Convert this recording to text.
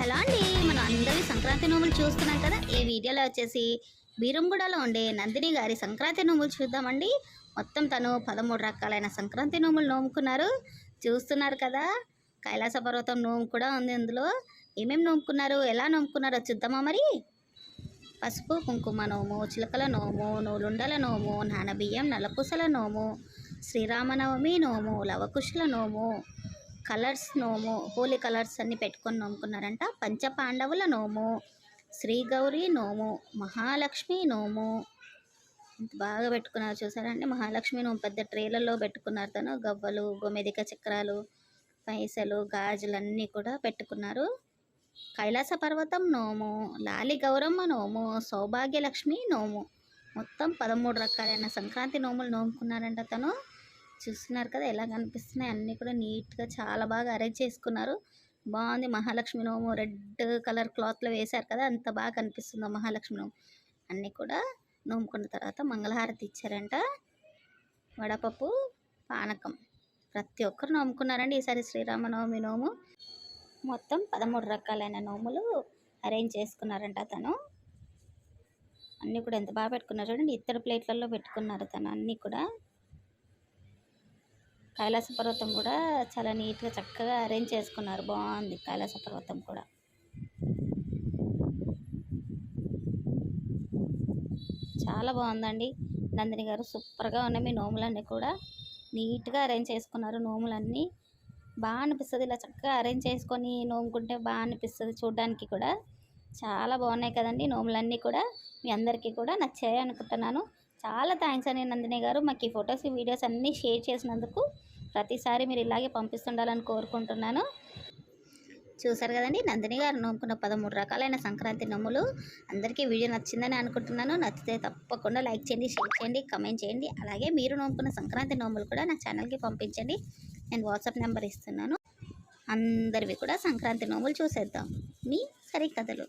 Hello అండి మనం అందరి సంక్రాంతి నోములు చూస్తున్నాం కదా ఈ వీడియోలో వచ్చేసి బీరంగూడలో ఉండే నందిని గారి సంక్రాంతి నోములు చూద్దామండి. మొత్తం తను పదమూడు రకాలైన సంక్రాంతి నోములు నోముకున్నారు. చూస్తున్నారు కదా కైలాస పర్వతం నోము కూడా ఉంది అందులో ఏమేమి నోముకున్నారు ఎలా నోముకున్నారో చూద్దామా మరి? పసుపు కుంకుమ నోము చిలకల నోము నూలుండల నోము నానబియ్యం నలపూసల నోము శ్రీరామనవమి నోము లవకుశల నోము కలర్స్ నోము హోలీ కలర్స్ అన్ని పెట్టుకొని నోముకున్నారంట. పంచపాండవుల నోము శ్రీగౌరీ నోము మహాలక్ష్మి నోము. బాగా పెట్టుకున్నారు చూసారండి మహాలక్ష్మి నోము పెద్ద ట్రేలలో పెట్టుకున్నారు తను. గవ్వలు గోమెదిక చక్రాలు పైసలు గాజులు అన్నీ కూడా పెట్టుకున్నారు. కైలాస పర్వతం నోము లాలి గౌరమ్మ నోము సౌభాగ్యలక్ష్మి నోము. మొత్తం పదమూడు రకాలైన సంక్రాంతి నోములు నోముకున్నారంట తను. చూస్తున్నారు కదా ఎలా కనిపిస్తున్నాయి అన్నీ కూడా నీట్గా చాలా బాగా అరేంజ్ చేసుకున్నారు. బాగుంది. మహాలక్ష్మి నోము రెడ్ కలర్ క్లాత్లో వేశారు కదా అంత బాగా కనిపిస్తుందో మహాలక్ష్మి నోము? అన్నీ కూడా నోముకున్న తర్వాత మంగళహారతి ఇచ్చారంట. వడపప్పు పానకం. ప్రతి ఒక్కరు నోముకున్నారండి ఈసారి శ్రీరామనవమి నోము. మొత్తం పదమూడు రకాలైన నోములు అరేంజ్ చేసుకున్నారంట తను. అన్నీ కూడా ఎంత బాగా పెట్టుకున్నారు చూడండి. ఇతర ప్లేట్లలో పెట్టుకున్నారు తను అన్నీ కూడా. కైలాస పర్వతం కూడా చాలా నీట్గా చక్కగా అరేంజ్ చేసుకున్నారు. బాగుంది కైలాస పర్వతం కూడా. చాలా బాగుందండి నందిని గారు సూపర్గా ఉన్నాయి మీ నోములన్నీ కూడా. నీట్గా అరేంజ్ చేసుకున్నారు నోములన్నీ. బాగా అనిపిస్తుంది ఇలా చక్కగా అరేంజ్ చేసుకొని నోముకుంటే బాగా అనిపిస్తుంది చూడడానికి కూడా. చాలా బాగున్నాయి కదండి నోములన్నీ కూడా. మీ అందరికీ కూడా నచ్చాయి అనుకుంటున్నాను. చాలా థ్యాంక్స్ అండి నందిని గారు. మాకు ఈ ఫొటోస్ ఈ వీడియోస్ అన్నీ షేర్ చేసినందుకు ప్రతిసారి మీరు ఇలాగే పంపిస్తుండాలని కోరుకుంటున్నాను. చూసారు కదండి నందిని గారు నోముకున్న పదమూడు రకాలైన సంక్రాంతి నోములు. అందరికీ వీడియో నచ్చిందని అనుకుంటున్నాను. నచ్చితే తప్పకుండా లైక్ చేయండి షేర్ చేయండి కమెంట్ చేయండి. అలాగే మీరు నోముకున్న సంక్రాంతి నోములు కూడా నా ఛానల్కి పంపించండి. నేను వాట్సాప్ నెంబర్ ఇస్తున్నాను. అందరివి కూడా సంక్రాంతి నోములు చూసేద్దాం. మీ సరికథలు.